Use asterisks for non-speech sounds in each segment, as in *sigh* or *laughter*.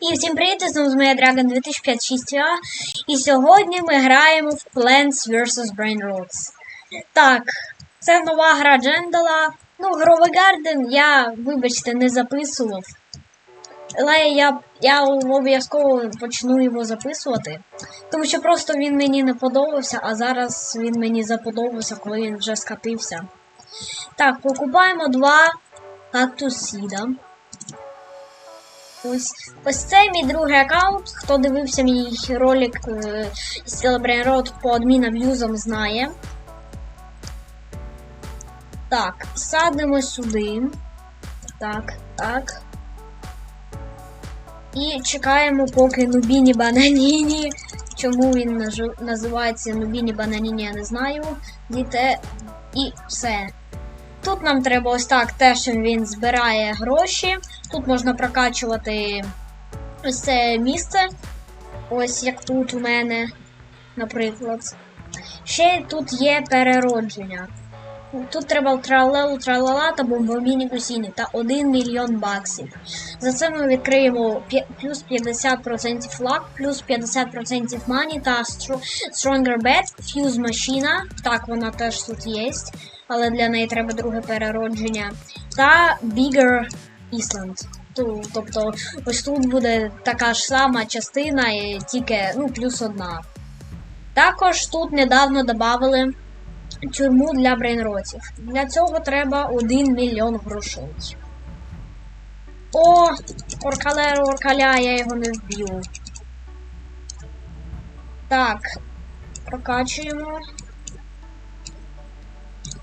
І всім привіт, знову з моя Dragon 2056 І сьогодні ми граємо в Plants vs. Brain Roots. Так, це нова гра Джендала. Ну, Гровий Гарден я, вибачте, не записував. Але я, я обов'язково почну його записувати. Тому що просто він мені не подобався, а зараз він мені заподобався, коли він вже скатився. Так, покупаємо два кактусіда. Ось, ось це мій другий аккаунт. Хто дивився мій ролик е, з Celebrate Road по адмінам юзам знає. Так, садимо сюди. Так, так. І чекаємо, поки Нубіні Бананіні. Чому він називається Нубіні Бананіні, я не знаю. Діте і все. Тут нам треба ось так теж він збирає гроші. Тут можна прокачувати ось це місце. Ось як тут у мене, наприклад. Ще тут є переродження. Тут треба тралелу тралала та бомбоміні кусіні та 1 мільйон баксів. За це ми відкриємо плюс 50% лак, плюс 50% мані та Stronger Bet, Fuse машина. Так, вона теж тут є, але для неї треба друге переродження. Та Bigger Island. Тобто, ось тут буде така ж сама частина, і тільки ну, плюс одна. Також тут недавно додали тюрму для брейнротів. Для цього треба 1 мільйон грошей. О, оркалеру оркаля, я його не вб'ю. Так, прокачуємо.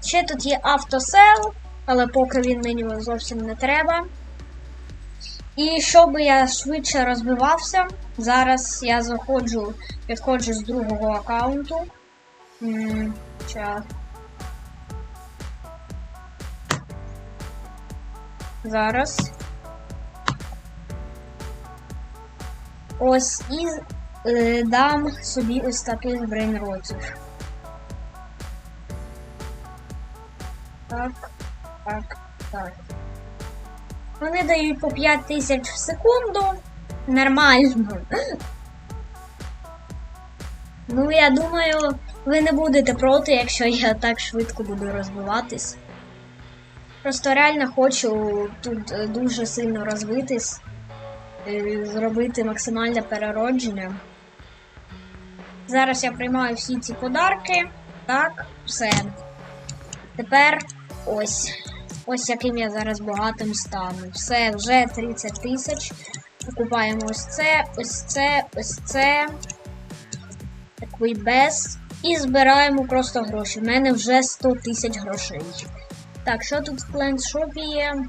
Ще тут є автосел, але поки він мені зовсім не треба. І щоб я швидше розвивався, зараз я заходжу, підходжу з другого аккаунту. Зараз. Ось і е, дам собі ось таких брейнротів. Так, так, так. Вони дають по 5 тисяч в секунду. Нормально. Ну, я думаю, ви не будете проти, якщо я так швидко буду розвиватись. Просто реально хочу тут е, дуже сильно розвитись, е, зробити максимальне переродження. Зараз я приймаю всі ці подарки. Так, все. Тепер ось. Ось яким я зараз багатим стану. Все, вже 30 тисяч. Купаємо ось це, ось це, ось це. Такий без. І збираємо просто гроші. У мене вже 100 тисяч грошей. Так, що тут в Shop є?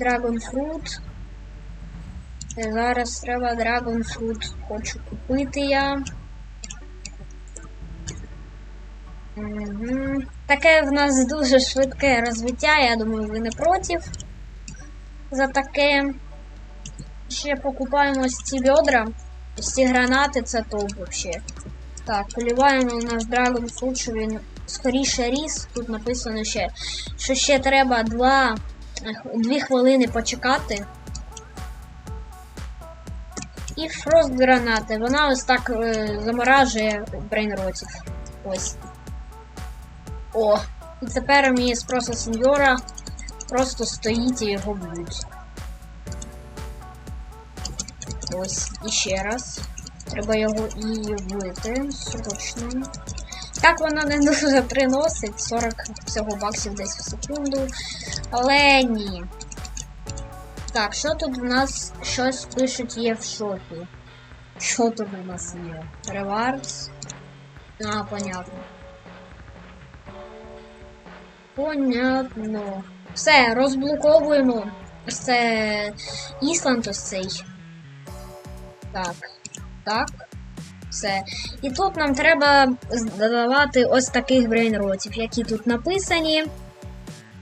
Dragon Fruit. Е, Зараз треба Dragon Fruit. Хочу купити я. Таке в нас дуже швидке розвиття, я думаю, ви не проти. За таке. Ще покупаємо ці. Ось ці гранати це топ взагалі. Так, поливаємо наш Dragon Fruit, щоб він скоріше ріс. Тут написано ще, що ще треба 2, 2 хвилини почекати. І фрост гранати. Вона ось так е, заморажує брейнротів. Ось. О! І тепер мій спроса сеньора просто стоїть і його б'ють. Ось, і ще раз. Треба його і вбити срочно. Так воно не дуже приносить 40 всього баксів десь в секунду. Але ні. Так, що тут у нас щось пишуть є в шопі? Що тут у нас є? Реварс? А, понятно. Понятно. Все, розблоковуємо. Це Ісланд ось цей. Так. Так. Все. І тут нам треба здавати ось таких брейнротів, які тут написані.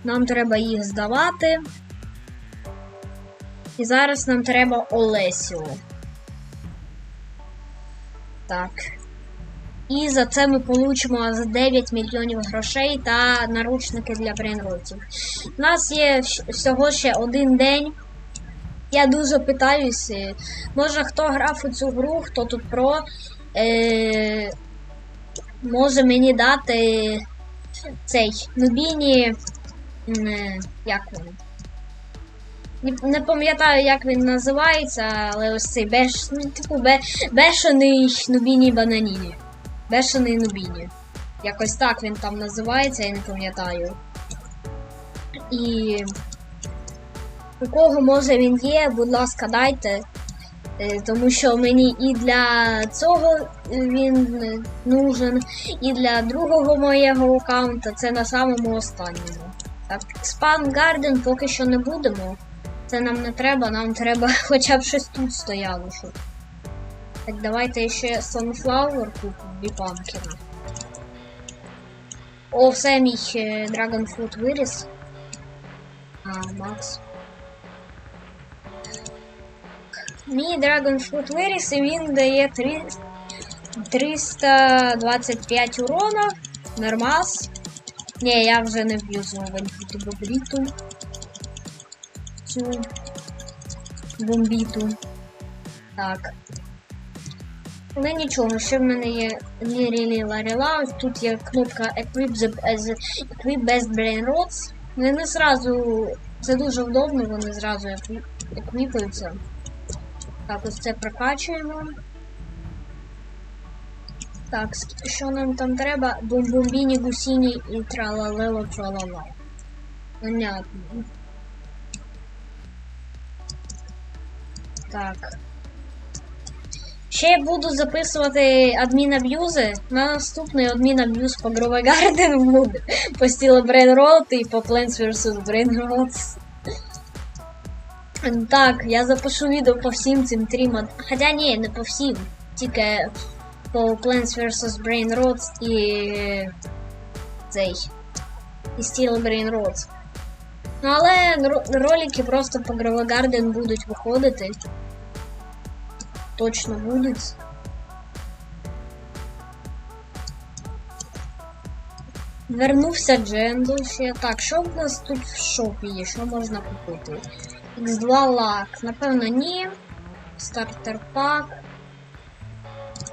Нам треба їх здавати. І зараз нам треба Олесю. Так. І за це ми получимо за 9 мільйонів грошей та наручники для брейнротів. У нас є всього ще один день. Я дуже питаюсь. Може хто грав у цю гру, хто тут про. Е, може мені дати цей Нубіні. м, е, Як він? Не, не пам'ятаю, як він називається, але ось цей беш, ну, типу, бешений Нубіні Бананіні. Бешений Нубіні. Якось так він там називається, я не пам'ятаю. І у кого може він є, будь ласка, дайте. Е, Тому що мені і для цього він нужен, і для другого моєго аккаунта це на самому останньому. Так, Spam Garden поки що не будемо. Це нам не треба, нам треба *laughs* хоча б щось тут стояло. Щоб. Так, давайте ще Sunflower купимо біпанкера. О, все мій Fruit виріс. А, Макс. Dragon Fruit виріс і він дає 3... 325 урона. Нормас. Ні, я вже не вб'ю знову бомбіту. Цю бомбіту. Так. Але нічого, ще в мене є Лірілі Ларіла. Тут є кнопка Equip, the, Equip Best Brain Rods. Вони зразу. Це дуже удобно, вони зразу екві- еквіпуються. Так, ось це прокачуємо. Так, що нам там треба? Бомбомбіні, гусіні і тралалело тралала. Понятно. Так. Ще буду записувати адмін-аб'юзи. На наступний адмін-аб'юз по Grove Garden буде. По стілу Brain Rot і по Plants vs. Brain Rots. Так, я запишу відео по всім цим трім. Хоча ні, не по всім. Тільки по Plants vs. Brain Rots і цей. І Steel Brain Rots. Ну але ролики просто по Grove Garden будуть виходити. Точно будуть. Вернувся Джендо ще. Так, що в нас тут в шопі є? Що можна купити? X2 лак. Напевно, ні. Стартер пак.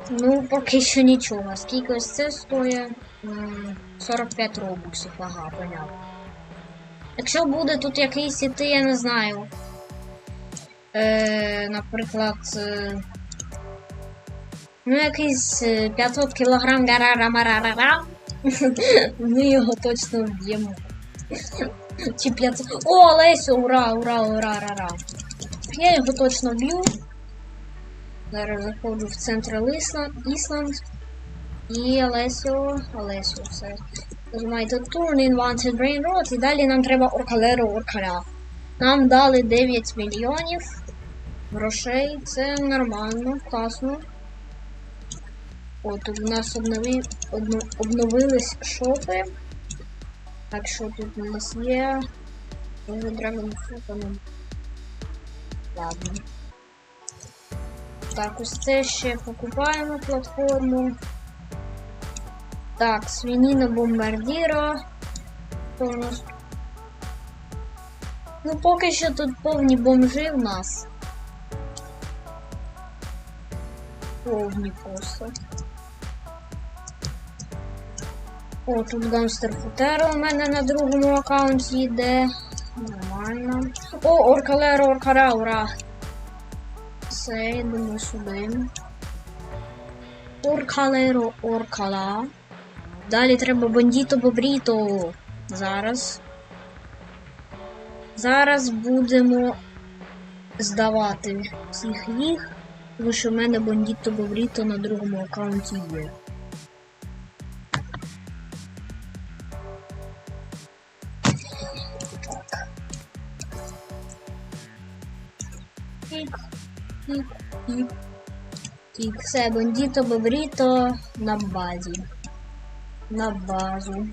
Ну, поки що нічого. Скільки ось це стоїть? 45 робоксів, ага, понятно. Якщо буде тут якийсь іти, я не знаю. Е, наприклад. Е, ну, якийсь е, 500 кілограм гарара. *laughs* Ми його точно вб'ємо. Чи 500. О, Лесю, ура, ура, ура, ура. Я його точно вб'ю. Зараз заходжу в центр Ісланд. І Олесю, Олесю, все. Нажимаєте Turn Wanted Brain Rot. І далі нам треба Оркалеру Оркаля. Нам дали 9 мільйонів грошей. Це нормально, класно. О, тут у нас обнови... обно... обновились шопи. Так, що тут у нас є? Може Dragon ну. Ладно. Так, ось це ще покупаємо платформу. Так, свиніна бомбардіра. Що у нас? Ну, поки що тут повні бомжи в нас. Повні просто. О, тут гангстер Футера у мене на другому аккаунті йде. Нормально. О, Оркалеро, Оркара, ура! Все, йдемо сюди. Оркалеро, Оркала. Далі треба бандіто бобріто. Зараз. Зараз будемо здавати всіх їх, тому що в мене бандіто бобріто на другому аккаунті є. Тік, все, бандіто бобріто на базі. На базу.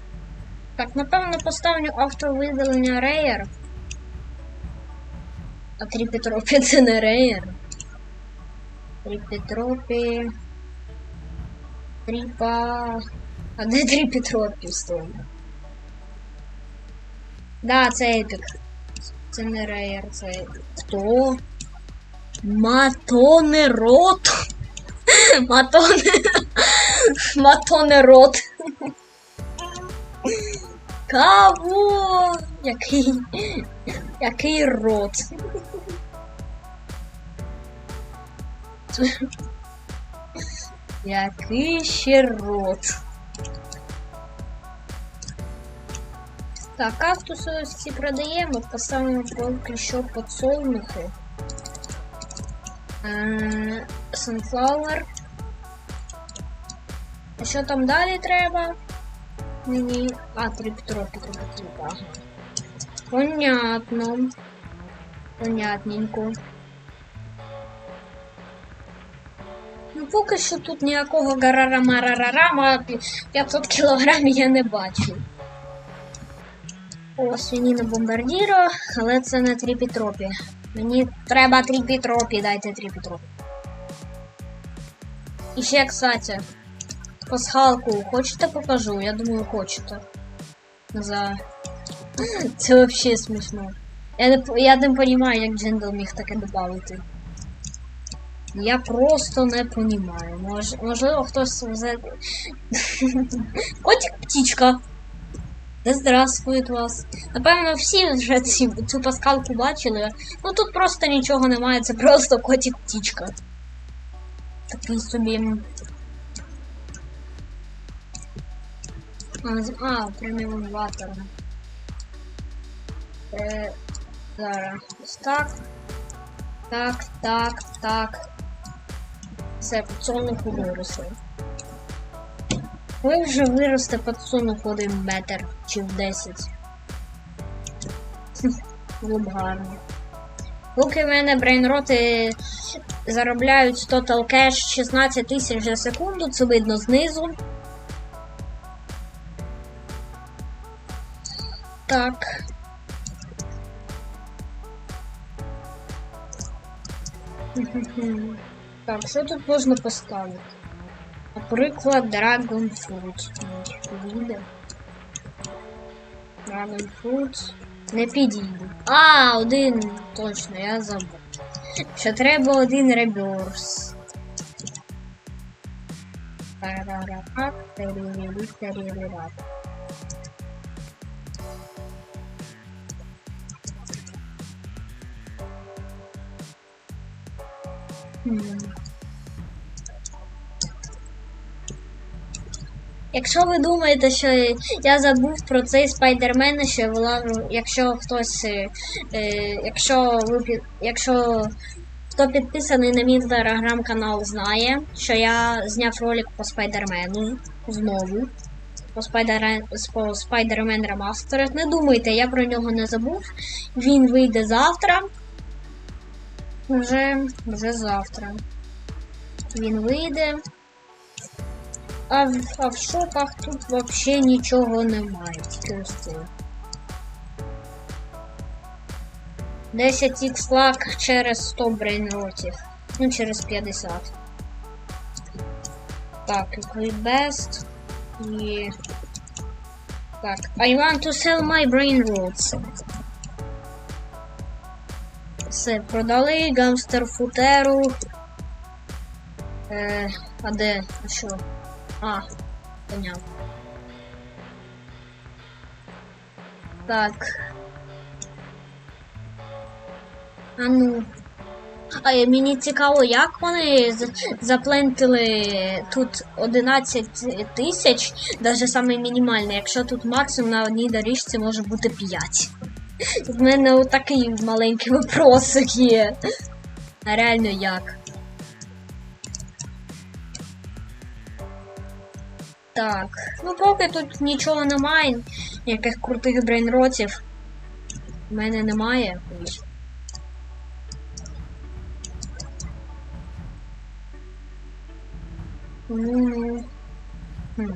Так, напевно, поставлю автовидалення Рейер. А Тріпітропі це не Рейер. Тріпітропі. Тріпа. А де Тріпітропі стоїть? Да, це епік. Це не Рейер, це. Хто? Матоне рот. Матоне. Матоне рот. Кого? Який. Який рот? Який ще рот? Так, кактуси ось ці продаємо, поставимо поки що подсолнухи. Е, Sunflower. А що там далі треба? Мені. А, триптропі треба. Понятно. Понятненько. Ну, поки що тут ніякого гарарамарарарама 500 кілограмів я не бачу. О, свиніна бомбардіро, але це не тріпітропі. Мені треба тріпітропі, дайте тріпітропі. І ще, кстати, пасхалку хочете покажу? Я думаю, хочете. За... Це вообще смішно. Я не, я не розумію, як Джиндл міг таке додати. Я просто не розумію. Мож, можливо, хтось вже... Котик птічка. Да здравствует вас. Напевно, всі вже ці, цю паскалку бачили. Ну тут просто нічого немає, це просто котик птічка. Такий собі. А, преміум ватер. Е, зараз. Так. Так, так, так. Все, підсолнуху виросли. Ви вже виросте підсолнух в один метр чи в 10. Було б гарно. Поки в мене брейнроти заробляють Total Cash 16 тисяч за секунду, це видно знизу. Так. *laughs* Так, що тут можна поставити? Наприклад, Dragon Fruit. Підійде. Dragon Fruit. Не підійде. А, один. Точно, я забув. Що треба один реберс. Тарарапак, тарірірі, тарірірап. Хм. Якщо ви думаєте, що я забув про цей спайдермен, що вилажу, якщо хтось, е, е, якщо ви якщо хто підписаний на мій телеграм-канал, знає, що я зняв ролик по спайдермену знову. По Спайдермен Remastered. Не думайте, я про нього не забув. Він вийде завтра. Вже, вже завтра. Він вийде. А в, а в шопах тут вообще нічого немає. Тільки 10 х лак через 100 брейнротів. Ну, через 50. Так, Best. І... Так, I want to sell my brain rots. Все, продали гамстер футеру. Е, а де? А що? А, понятно. Так. А ну. А е, мені цікаво, як вони заплентили тут 11 тисяч, навіть саме мінімальне, якщо тут максимум на одній доріжці може бути 5. В мене такий маленький вопросик є. А реально як? Так, ну поки тут нічого немає, ніяких крутих брейнротів. У мене немає. М. Хм.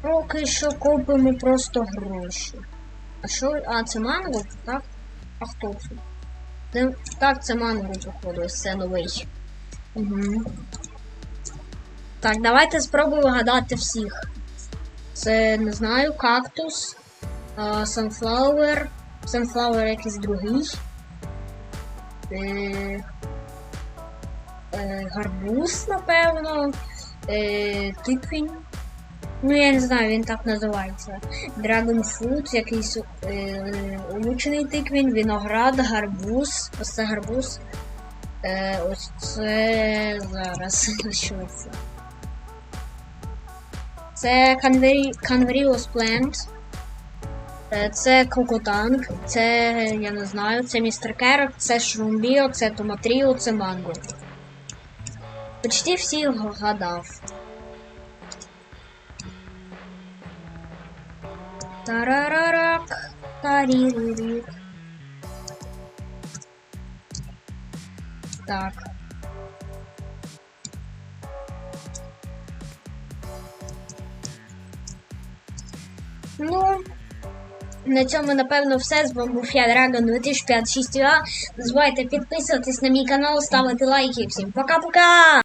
Поки що купимо просто гроші. А що? А, це манго, так? А хто це? Так, це манго, походу, це новий. Угу. Так, давайте спробуємо вгадати всіх. Це, не знаю, кактус, sunflower, sunflower якийсь другий. Е, е, гарбуз, напевно. Е, тиквінь. Ну, я не знаю, він так називається. Dragon Fruit, якийсь е, улучшений тиквінь, виноград, гарбуз. Ось це гарбуз. Е, ось це зараз. *laughs* Що? Це Canvari- Plant. Е, Це Кокотанг, це я не знаю, це містер Керок, це Шрумбіо, це Томатріо, це Манго. Почти всі вгадав. Тарарарак, тарірірі. Так. На цьому, напевно, все. З вами був я, Dragon 2056 Не забувайте підписуватись на мій канал, ставити лайки. Всім пока-пока!